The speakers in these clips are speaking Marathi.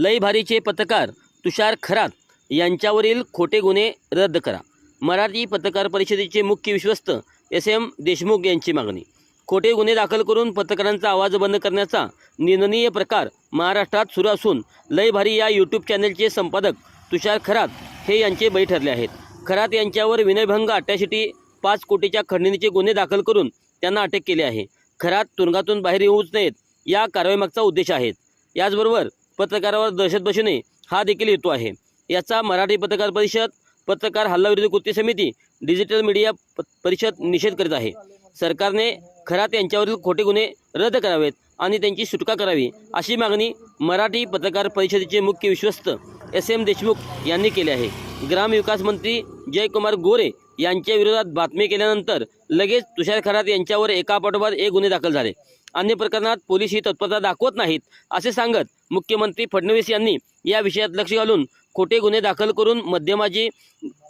लई भारीचे पत्रकार तुषार खरात यांच्यावरील खोटे गुन्हे रद्द करा. मराठी पत्रकार परिषदेचे मुख्य विश्वस्त एस एम देशमुख यांची मागणी. खोटे गुन्हे दाखल करून पत्रकारांचा आवाज बंद करण्याचा निंदनीय प्रकार महाराष्ट्रात सुरू असून लय भारी या यूट्यूब चॅनलचे संपादक तुषार खरात हे यांचे बळी ठरले आहेत. खरात यांच्यावर विनयभंग अट्याशिटी पाच कोटीच्या खंडणीचे गुन्हे दाखल करून त्यांना अटक केली आहे. खरात तुरुंगातून बाहेर येऊच नयेत या कारवाईमागचा उद्देश आहे. याचबरोबर पत्रकारावर दहशत बसू नये हा देखील हेतू आहे. याचा मराठी पत्रकार परिषद पत्रकार हल्लाविरोधी कृती समिती डिजिटल मीडिया प- परिषद निषेध करीत आहे. सरकारने खरात यांच्यावरील खोटे गुन्हे रद्द करावेत आणि त्यांची सुटका करावी अशी मागणी मराठी पत्रकार परिषदेचे मुख्य विश्वस्त एस एम देशमुख यांनी केली आहे. ग्रामविकास मंत्री जयकुमार गोरे यांच्या विरोधात बातमी केल्यानंतर लगेच तुषार खरात यांच्यावर एकापाठोपाठ एक गुन्हे दाखल झाले. अन्य प्रकरणात पोलीस ही तत्परता दाखवत नाहीत असे सांगत मुख्यमंत्री फडणवीस यांनी या विषयात लक्ष घालून खोटे गुन्हे दाखल करून माध्यमाची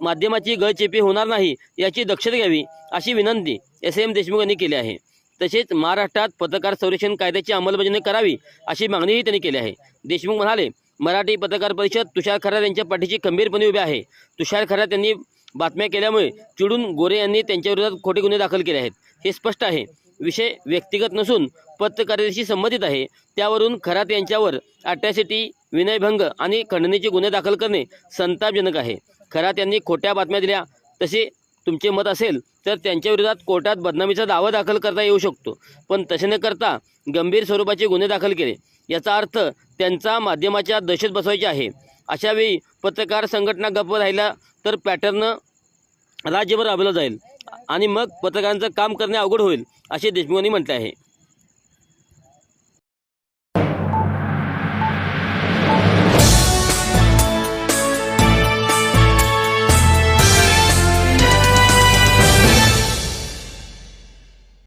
माध्यमाची गळचेपी होणार नाही याची दक्षता घ्यावी अशी विनंती एस एम देशमुख यांनी केली आहे. तसेच महाराष्ट्रात पत्रकार संरक्षण कायद्याची अंमलबजावणी करावी अशी मागणीही त्यांनी केली आहे. देशमुख म्हणाले मराठी पत्रकार परिषद तुषार खरात यांच्या पाठीशी खंबीरपणे उभे आहे. तुषार खरात यांनी बातम्या केल्यामुळे चिडून गोरे यांनी त्यांच्या विरोधात खोटे गुन्हे दाखल केले आहेत. हे स्पष्ट आहे. विषय व्यक्तिगत नसून पत्रकारितेशी संबंधित आहे. त्यावरून खरात यांच्यावर अट्रॅसिटी विनयभंग आणि खंडणीचे गुन्हे दाखल करणे संतापजनक आहे. खरात यांनी खोट्या बातम्या दिल्या. तसे तुमचे मत असेल तर त्यांच्या विरोधात कोर्टात बदनामीचा दावा दाखल करता येऊ शकतो. पण तसे न करता गंभीर स्वरूपाचे गुन्हे दाखल केले. याचा अर्थ त्यांचा माध्यमाच्या दहशत बसवायची आहे. अशावेळी पत्रकार संघटना गप्प राहिला तर पॅटर्न राज्यभर राबवलं जाईल. आणि मग पत्रकारांचं काम करणे अवघड होईल असे देशमुखांनी म्हटले आहे.